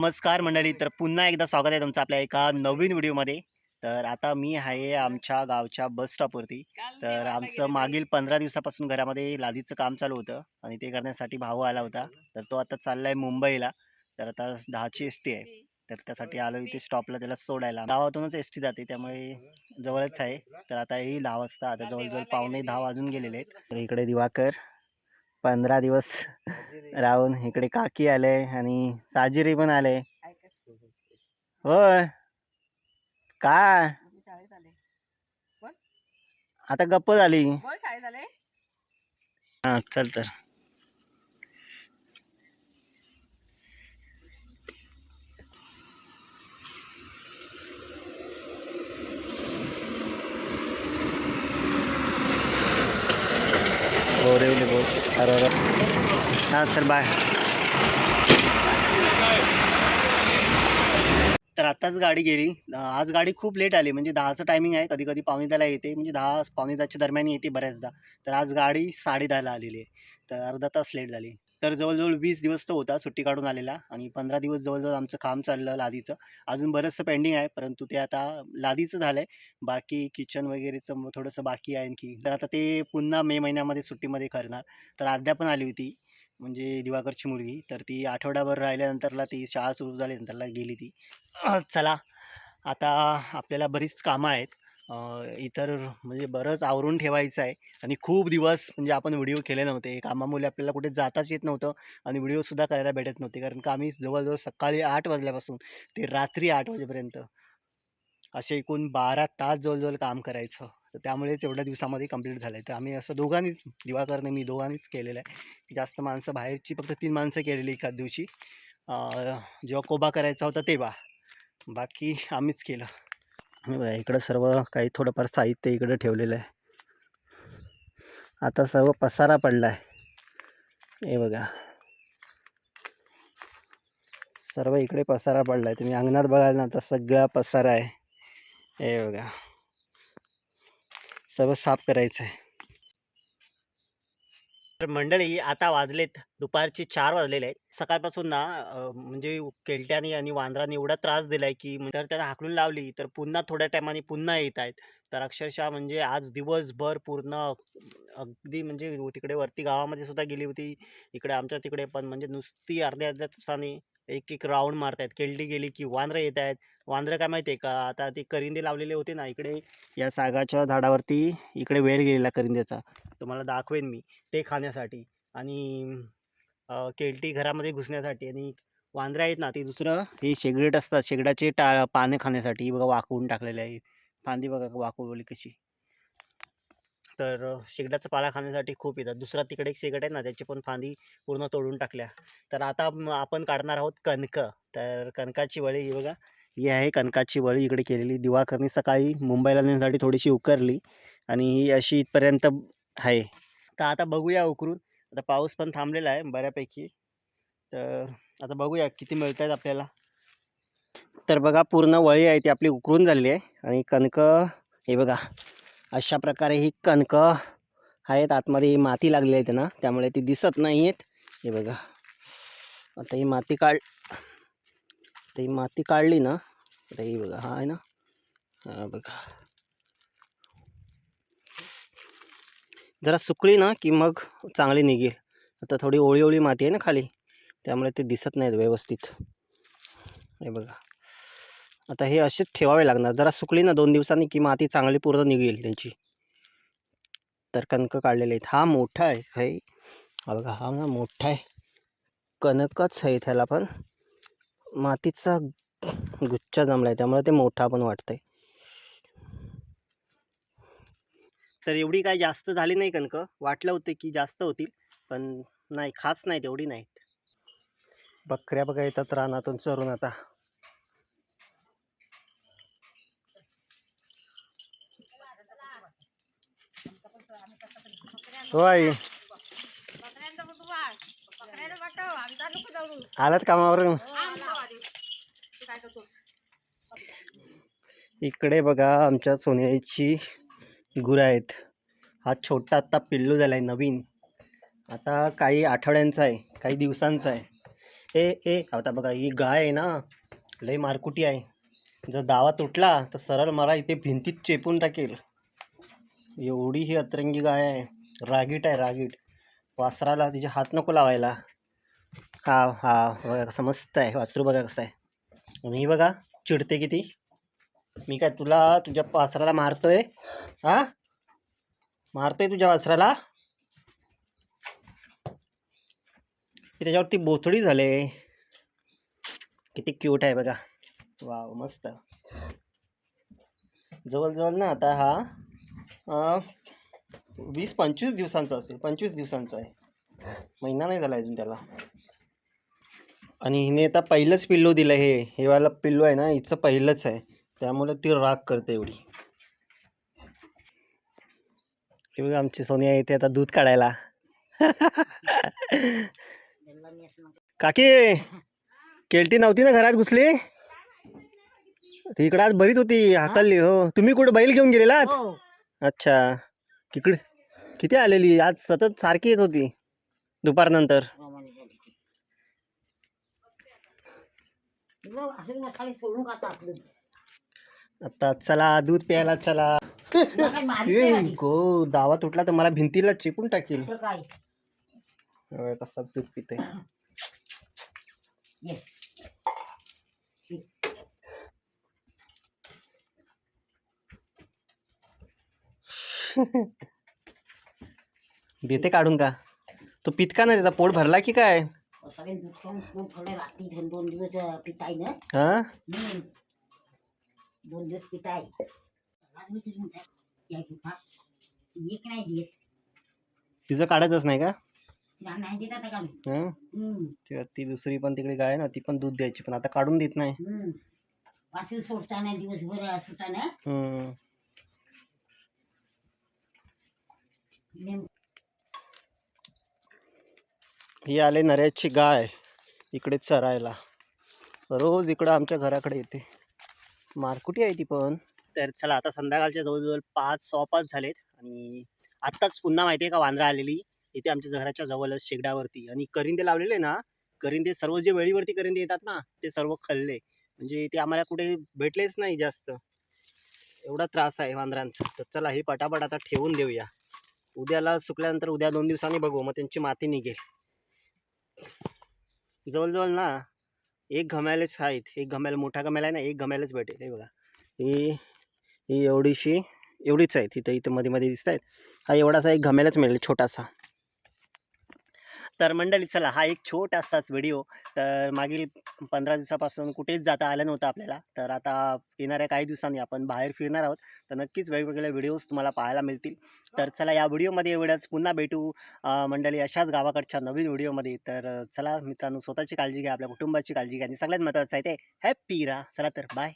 नमस्कार मंडळी तर पुन्हा एकदा स्वागत आहे तुमचं आपल्या एका नवीन व्हिडिओमध्ये. तर आता मी आहे आमच्या गावच्या बस स्टॉपवरती तर आमचं मागील पंधरा दिवसापासून घरामध्ये लादीचं काम चालू होतं आणि ते करण्यासाठी भाऊ आला होता. तर तो आता चालला आहे मुंबईला. तर आता दहाची एस टी आहे. तर त्यासाठी आलो इथे स्टॉपला त्याला सोडायला. गावातूनच एस टी जाते त्यामुळे जवळच आहे. तर आता ही दहा वाजता आता जवळजवळ पावणे दहा वाजून गेलेले आहेत. तर इकडे दिवाकर पंधरा दिवस राहून इकडे काकी आले आणि साजिरी पण आले. होय. आले. आता गप्प झाली. हा चल तर. बोरेवली बोल अरे हां चल बाय तर आत्ताच गाडी गेली. आज गाडी खूप लेट आली. म्हणजे दहाचं टायमिंग आहे. कधी कधी पावणे दहाला येते. म्हणजे दहा पावणे दहाच्या दरम्यान येते बऱ्याचदा. तर आज गाडी साडे दहाला आलेली आहे. तर अर्धा तास लेट झाली. तर जवळजवळ वीस दिवस तो होता सुट्टी काढून आलेला आणि पंधरा दिवस जवळजवळ आमचं काम चाललं लादीचं. अजून बरंचसं पेंडिंग आहे परंतु ते आता लादीचं झालं आहे बाकी किचन वगैरेचं मग थोडंसं बाकी आहे आणखी. तर आता ते पुन्हा मे महिन्यामध्ये सुट्टीमध्ये करणार. तर आद्या पण आली होती म्हणजे दिवाकरची मुलगी. तर ती आठवड्याभर राहिल्यानंतरला ती शाळा सुरू झाल्यानंतरला गेली ती. चला आता आपल्याला बरीच कामं आहेत. इतर म्हणजे बरंच आवरून ठेवायचं आहे. आणि खूप दिवस म्हणजे आपण व्हिडिओ केले नव्हते. कामामुळे आपल्याला कुठे जाताच येत नव्हतं आणि व्हिडिओसुद्धा करायला भेटत नव्हते. कारण का आम्ही जवळजवळ सकाळी आठ वाजल्यापासून ते रात्री आठ वाजेपर्यंत असे एकूण बारा तास जवळजवळ काम करायचं. तर त्यामुळेच एवढ्या दिवसामध्ये कंप्लीट झालं आहे तर आम्ही असं दोघांनीच दिवाकरने मी दोघांनीच केलेलं आहे. जास्त माणसं बाहेरची फक्त तीन माणसं केलेली एखाद दिवशी. जेव्हा कोबा करायचा होता तेव्हा. बाकी आम्हीच केलं. बघा इकडं सर्व काही थोडंफार साहित्य इकडं ठेवलेलं आहे. आता सर्व पसारा पडला आहे हे बघा. सर्व इकडे पसारा पडला आहे तुम्ही अंगणात बघाल ना तर सगळा पसारा आहे. हे बघा. सर्व साफ करायचं आहे तर मंडळी आता वाजलेत दुपारचे चार वाजलेले आहेत. सकाळपासून ना म्हणजे केलट्याने आणि वांद्राने एवढा त्रास दिलाय की म्हणजे तर त्यांना हाकलून लावली तर पुन्हा थोड्या टायमाने पुन्हा येत आहेत. तर अक्षरशः म्हणजे आज दिवसभर पूर्ण अगदी म्हणजे तिकडे वरती गावामध्ये सुद्धा गेली होती इकडे आमच्या तिकडे पण म्हणजे नुसती अर्ध्या अर्ध्या तासाने एक एक राऊंड मारतायत. केलटी गेली की वांद्रं येत आहेत. वांद्रं काय माहिती आहे का? आता ते करिंदे लावलेले होते ना इकडे या सागाच्या झाडावरती इकडे वेल गेलेला करिंदेचा. तुम्हाला दाखवेन मी ते खाण्यासाठी. आणि केळटी केलटी घरामध्ये घुसण्यासाठी आणि वांद्रे आहेत ना ते दुसरं हे शेगरेट असतात शेगडाचे टा पाने खाण्यासाठी. बघा वाकवून टाकलेले आहे. फांदी बघा वाकवली कशी. तर शेगडाचा पाला खाण्यासाठी खूप येतात. दुसरा तिकडे एक शेगड आहे ना त्याची पण फांदी पूर्ण तोडून टाकल्या. तर आता आपण काढणार आहोत कणक. तर कणकाची वळी ही बघा ही आहे कणकाची वळी इकडे केलेली. दिवाकरनी सकाळी मुंबईला नेण्यासाठी थोडीशी उकरली. आणि ही अशी इथपर्यंत आहे. तर आता बघूया उकरून. आता पाऊस पण थांबलेला आहे बऱ्यापैकी. तर आता बघूया किती मिळत आहेत आपल्याला. तर बघा पूर्ण वळी आहे ती आपली उकरून झालेली आहे. आणि कणकं हे बघा. अशा प्रकारे ही कणकं आहेत. आतमध्ये माती लागलेली आहे त्यांना. त्यामुळे ती दिसत नाही आहेत हे बघा. आता ही माती काढ आता ही माती काढली ना आता ही बघा हा आहे ना? हा बघा. जरा सुकळी ना की मग चांगली निघेल. आता थोडी ओळी ओळी माती आहे ना खाली त्यामुळे ते दिसत नाहीत व्यवस्थित. हे बघा. आता हे असेच ठेवावे लागणार. जरा सुकली ना दोन दिवसांनी की माती चांगली पूर्ण निघेल त्यांची. तर कणकं काढलेले आहेत. हा मोठा आहे काही. हा बघा हा ना मोठा आहे. कणकच आहे त्याला पण. मातीचा गुच्छा जमला आहे त्यामुळे ते मोठा पण वाटतंय. तर एवढी काय जास्त झाली नाही कणक. वाटलं होतं की जास्त होतील पण नाही खास नाही तेवढी नाहीत. बकऱ्या बघा येतात रानातून चरून आता. होय. आलात कामावरून इकडे बघा आमच्या सोन्याची गुरं आहेत. हा छोटा आत्ता पिल्लू झाला आहे नवीन. आता काही आठवड्यांचा आहे काही दिवसांचा आहे. ए ए आता बघा ही गाय आहे ना लई मारकुटी आहे. जर दावा तुटला तर सरळ मला इथे भिंतीत चेपून टाकेल. एवढी ही अतरंगी गाय आहे. रागीट आहे रागीट. वासराला तिचे हात नको लावायला. हा हा बघा कसं मस्त आहे. वासरू बघा कसं आहे. आणि बघा चिडते किती. मी काय तुला तुझ्या वासराला मारतोय? हा? मारतोय तुझ्या वासराला? त्याच्यावरती बोथडी झाले. किती क्यूट आहे बघा. वाव मस्त. जवळजवळ ना आता हा वीस पंचवीस दिवसांचा असेल पंचवीस दिवसांचा आहे. महिना नाही झाला अजून त्याला. आणि हिने आता पहिलंच पिल्लू दिलं हे. हे वाला पिल्लू आहे ना हिचं पहिलंच आहे. त्यामुळे ती राग करते एवढी. हे बघा आमची सोनिया येते आता दूध काढायला. काकी केलटी नव्हती ना घरात घुसली? ती इकडं आज बरीच होती हाकलली हो. तुम्ही कुठं बैल घेऊन गेलेलात? हो. अच्छा. तिकडे किती आलेली? आज सतत सारखी येत होती दुपारनंतर. सोडून टाकलं आता चला दूध प्यायला चला. गो दावा तुटला तर मला भिंतीला चिपून टाकील कसं दूध पितोय देते काढून का? तो पित का नाही त्याचा पोट भरला की काय? सगळे दोन दिवस अं, पिताय ना. दोन दिवस म्हणतात पिता एक नाही देत. तिचं काढतच नाही का? तिला नाही देत आता काढून. हं? हम्म, ती ती दुसरी पण तिकडे गाय आहे ना ती पण दूध द्यायची पण आता काढून देत नाही. हम्म. वासरू सोडताना दिवसभर सुटाना हं. नेम ही आले नऱ्याची गाय इकडे चरायला. रोज इकडं आमच्या घराकडे येते. मारकुटी आहे ती पण. तर चला आता संध्याकाळच्या जवळजवळ पाच सहा पाच झालेत आणि आत्ताच पुन्हा माहिती आहे का वांद्रा आलेली? इथे आमच्या घराच्या जवळच शेगडावरती. आणि करिंदे लावलेले ना करिंदे सर्व जे वेळीवरती करिंदे येतात ना ते सर्व खाल्ले. म्हणजे ते आम्हाला कुठे भेटलेच नाही जास्त. एवढा त्रास आहे वांद्रांचा. तर चला हे पटापट आता ठेवून देऊया. उद्याला सुकल्यानंतर उद्या दोन दिवसांनी बघू मग त्यांची माती निघेल. जवळजवळ ना एक घम्यालेच आहेत एक घम्याला मोठा घम्याला आहे ना एक घम्यालाच भेटेल. हे बघा. ही ही एवढीशी एवढीच आहे तिथं इथं मध्ये मध्ये दिसत आहेत हा एवढासा एक घम्यालाच मिळेल छोटासा. तर मंडळी चला हा एक छोटासाच व्हिडिओ. तर मागील पंधरा दिवसापासून कुठेच जाता आलं नव्हतं आपल्याला. तर आता येणाऱ्या काही दिवसांनी आपण बाहेर फिरणार आहोत. तर नक्कीच वेगवेगळे व्हिडिओज तुम्हाला पाहायला मिळतील. तर चला या व्हिडिओमध्ये एवढ्याच पुन्हा भेटू मंडळी अशाच गावाकडच्या नवीन व्हिडिओमध्ये. तर चला मित्रांनो स्वतःची काळजी घ्या आपल्या कुटुंबाची काळजी घ्या आणि सगळ्यात महत्त्वाचं आहे ते हॅप्पी रा चला तर बाय.